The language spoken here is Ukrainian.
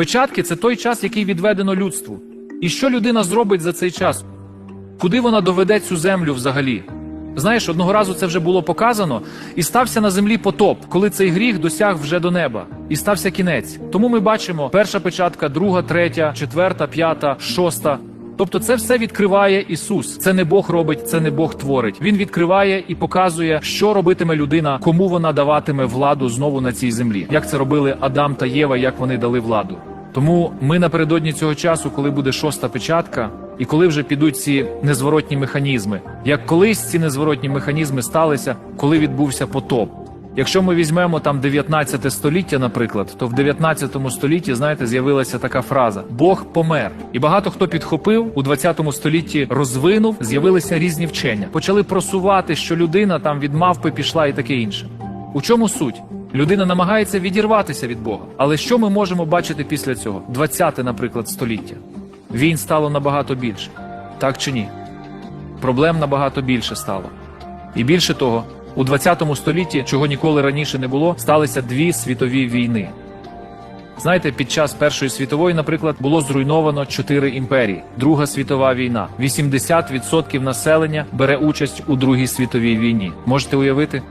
Печатки це той час, який відведено людству. І що людина зробить за цей час? Куди вона доведе цю землю взагалі? Знаєш, одного разу це вже було показано, і стався на землі потоп, коли цей гріх досяг вже до неба, і стався кінець. Тому ми бачимо перша печатка, друга, третя, четверта, п'ята, шоста. Тобто це все відкриває Ісус. Це не Бог робить, це не Бог творить. Він відкриває і показує, що робитиме людина, кому вона даватиме владу знову на цій землі. Як це робили Адам та Єва, як вони дали владу. Тому ми напередодні цього часу, коли буде шоста печатка, і коли вже підуть ці незворотні механізми, як колись ці незворотні механізми сталися, коли відбувся потоп. Якщо ми візьмемо там 19 століття, наприклад, то в 19 столітті, знаєте, з'явилася така фраза Бог помер. І багато хто підхопив у 20 столітті розвинув, з'явилися різні вчення. Почали просувати, що людина там від мавпи пішла і таке інше. У чому суть? Людина намагається відірватися від Бога. Але що ми можемо бачити після цього? 20, наприклад, століття. Війн стало набагато більше. Так чи ні? Проблем набагато більше стало. І більше того, у 20 столітті, чого ніколи раніше не було, сталися дві світові війни. Знаєте, під час Першої світової, наприклад, було зруйновано чотири імперії. Друга світова війна. 80% населення бере участь у Другій світовій війні. Можете уявити?